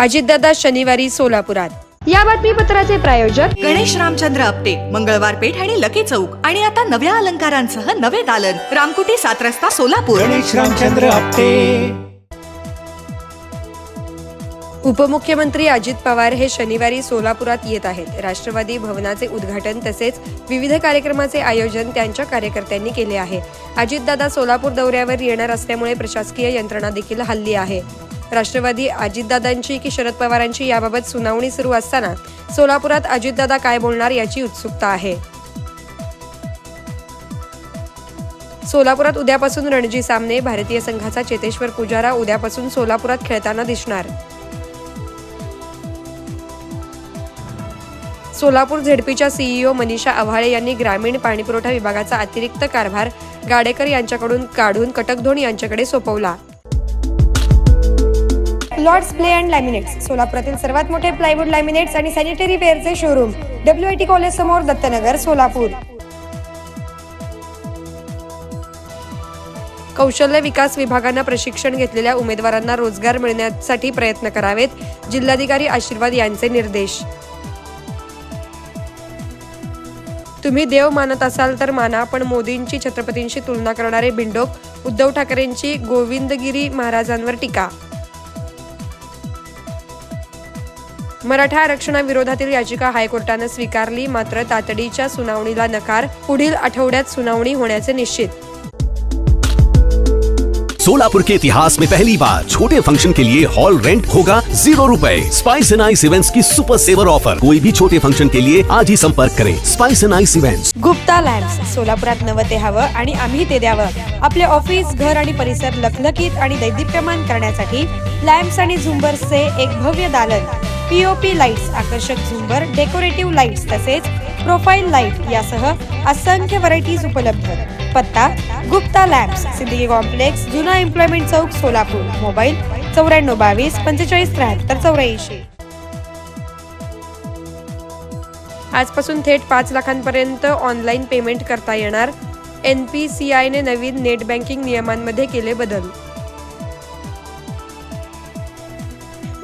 अजितदादा शनिवारी सोलापुरात. या बातमीपत्राचे प्रायोजक गणेश रामचंद्र आपटे मंगळवार पेठ आणि लकी चौक आणि आता नव्या अलंकारांसह नवे दालन. रामकुटी सात रस्ता सोलापूर. गणेश रामचंद्र आपटे उपमुख्यमंत्री अजित पवार हे शनिवारी सोलापुरात येत आहेत. राष्ट्रवादी भवनाचे उद्घाटन तसेच विविध कार्यक्रमाचे आयोजन त्यांच्या कार्यकर्त्यांनी केले आहे. अजितदादा सोलापूर दौऱ्यावर येणार असल्यामुळे प्रशासकीय यंत्रणा देखील हल्ली आहे. राष्ट्रवादी अजितदादांची की शरद पवारांची याबाबत सुनावणी सुरू असताना सोलापुरात अजितदादा काय बोलणार याची उत्सुकता आहे. सोलापुरात उद्यापासून रणजी सामने भारतीय संघाचा चेतेश्वर पुजारा उद्यापासून सोलापुरात खेळताना दिसणार. सोलापूर झेडपीच्या सीईओ मनीषा आव्हाळे यांनी ग्रामीण पाणीपुरवठा विभागाचा अतिरिक्त कारभार गाडेकर यांच्याकडून काढून कटकधोण यांच्याकडे सोपवला. लॉर्ड्स प्ले अँड लॅमिनेट्स सोलापुरातील सर्वात मोठे प्लायवूड लॅमिनेट्स आणि sanitary ware showroom W I T college समोर दत्तनगर सोलापूर. कौशल्य विकास विभागानं प्रशिक्षण घेतलेल्या उमेदवारांना रोजगार मिळण्यासाठी प्रयत्न करावेत जिल्हाधिकारी आशीर्वाद यांचे निर्देश. तुम्ही देव मानत असाल तर माना पण मोदींची छत्रपतींशी तुलना करणारे बिंडोक उद्धव ठाकरेंची गोविंदगिरी महाराजांवर टीका. मराठा आरक्षणाविरोधातील याचिका हायकोर्टानं स्वीकारली मात्र तातडीच्या सुनावणीला नकार पुढील आठवड्यात सुनावणी होण्याचे निश्चित. सोलापुर के इतिहास में पहली बार छोटे फंक्शन के लिए हॉल रेंट होगा जीरो रुपए। स्पाइस एंड आइस इवेंट्स की सुपर सेवर ऑफर कोई भी छोटे फंक्शन के लिए आज ही संपर्क करें। Spice and ice events Gupta lamps सोलापुरात नवं ते हवं आणि आम्ही ते द्यावं. आपले ऑफिस घर आणि परिसर लखलखीत आणि दैदिप्यमान करण्यासाठी लॅम्प्स आणि झुंबर्सचे एक भव्य दालन. पीओपी लाईट्स आकर्षक झुंबर डेकोरेटिव्ह लाईट्स तसेच प्रोफाईल लाइट यासह असंख्य व्हरायटीज उपलब्ध. पत्ता गुप्ता लॅम्प्स सिद्दीकी कॉम्प्लेक्स जुना एम्प्लॉयमेंट चौक सोलापूर. मोबाईल चौऱ्याण्णव बावीस पंचेचाळीस त्र्याहत्तर चौऱ्याऐंशी. आजपासून थेट पाच लाखांपर्यंत ऑनलाईन पेमेंट करता येणार. एन पी सी आयने नवीन नेट बँकिंग नियमांमध्ये केले बदल.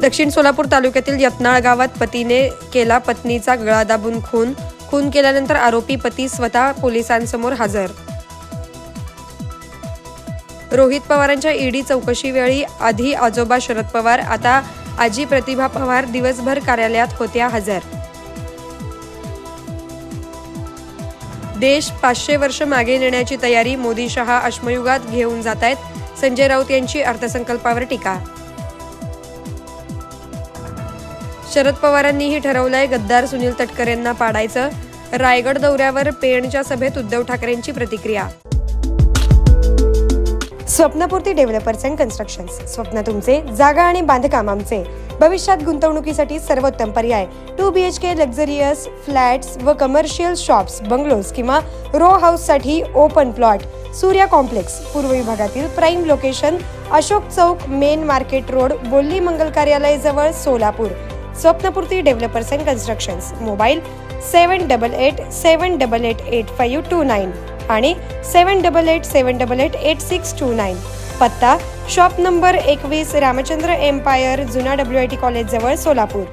दक्षिण सोलापूर तालुक्यातील यत्नाळ गावात पतीने केला पत्नीचा गळा दाबून खून. खून केल्यानंतर आरोपी पती स्वतः पोलिसांसमोर हजर. रोहित पवारांच्या ईडी चौकशीवेळी आधी आजोबा शरद पवार आता आजी प्रतिभा पवार दिवसभर कार्यालयात होत्या हजर. देश पाचशे वर्ष मागे नेण्याची तयारी मोदी शहा अश्मयुगात घेऊन जात आहेत. संजय राऊत यांची अर्थसंकल्पावर टीका शरद पवारांनीही ठरवलंय गद्दार सुनील तटकरेंना पाडायचं. रायगड दौऱ्यावर पेणच्या सभेत उद्धव ठाकरेंची प्रतिक्रिया. Swapnapurti developers and constructions. स्वप्न तुमचे जागा आणि बांधकाम आमचे. भविष्यात गुंतवणुकीसाठी सर्वोत्तम पर्याय. Two B H K luxurious flats व कमर्शियल शॉप्स बंगलोज किंवा रो हाऊससाठी ओपन प्लॉट. सूर्या कॉम्प्लेक्स पूर्व विभागातील प्राईम लोकेशन अशोक चौक मेन मार्केट रोड बोल्ली मंगल कार्यालय जवळ Solapur. Swapnapurti developers and constructions mobile seven double eight seven double eight eight five two nine आणि seven double eight seven double eight eight six two nine. पत्ता shop number एकवीस Ramchandra empire जुना W I T college जवळ सोलापूर.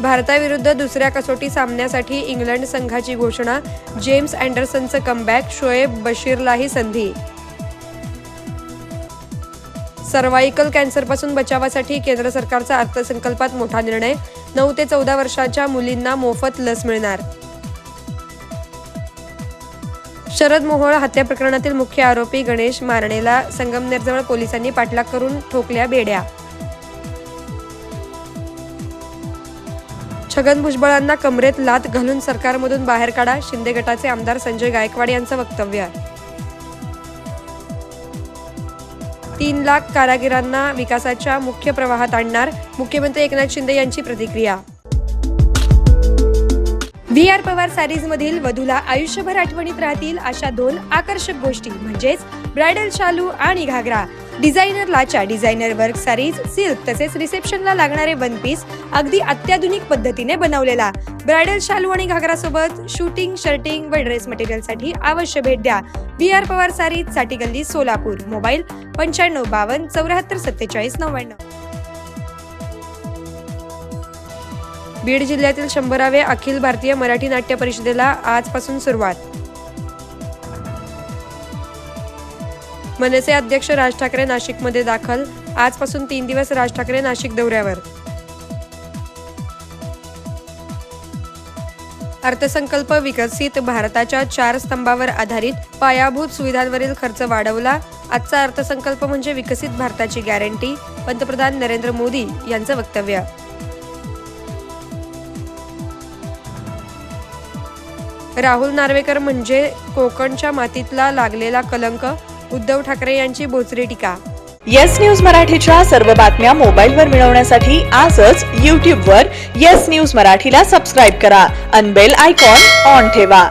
भारताविरुद्ध दुसऱ्या कसोटी सामन्यासाठी England संघाची घोषणा जेम्स अँडरसनचं कमबॅक शोएब बशीरलाही संधी. सर्वायकल कॅन्सरपासून बचावासाठी केंद्र सरकारचा अर्थसंकल्पात मोठा निर्णय. नऊ ते चौदा वर्षाच्या मुलींना मोफत लस मिळणार. शरद मोहोळ हत्या प्रकरणातील मुख्य आरोपी गणेश मारणेला संगमनेरजवळ पोलिसांनी पाठलाग करून ठोकल्या बेड्या. छगन भुजबळांना कमरेत लात घालून सरकारमधून बाहेर काढा शिंदे गटाचे आमदार संजय गायकवाड यांचं वक्तव्य. तीन लाख कारागिरांना विकासाच्या मुख्य प्रवाहात आणणार मुख्यमंत्री एकनाथ शिंदे यांची प्रतिक्रिया. व्ही आर पवार सॅरीज मधील वधूला आयुष्यभर आठवणीत राहतील अशा दोन आकर्षक गोष्टी म्हणजेच ब्रायडल शालू आणि घागरा. डिझायनर लाचा डिझायनर वर्क सारीज सिल्क तसेच रिसेप्शनला लागणारे वन पीस अगदी अत्याधुनिक पद्धतीने बनवलेला. ब्रायडल शालू आणि घागरा सोबत शूटिंग शर्टिंग व ड्रेस मटेरियलसाठी अवश्य भेट द्या. बी आर पवार सारीजसाठी गल्ली सोलापूर. मोबाईल पंच्याण्णव बावन्न चौऱ्याहत्तर सत्तेचाळीस नव्याण्णव. बीड जिल्ह्यातील शंभरावे अखिल भारतीय मराठी नाट्य परिषदेला आजपासून सुरुवात. मनसे अध्यक्ष राज ठाकरे नाशिकमध्ये दाखल. आजपासून तीन दिवस राज ठाकरे नाशिक दौऱ्यावर. अर्थसंकल्प विकसित भारताच्या चार स्तंभावर आधारित पायाभूत सुविधांवरील खर्च वाढवला. आजचा अर्थसंकल्प म्हणजे विकसित भारताची गॅरंटी पंतप्रधान नरेंद्र मोदी यांचं वक्तव्य. राहुल नार्वेकर म्हणजे कोकणच्या मातीतला लागलेला कलंक उद्धव ठाकरे यांची बोचरी टीका. येस न्यूज मराठीच्या सर्व बातम्या मोबाईलवर मिळवण्यासाठी आजच यूट्यूबवर येस न्यूज मराठीला सबस्क्राईब करा अनबेल आयकॉन ऑन ठेवा.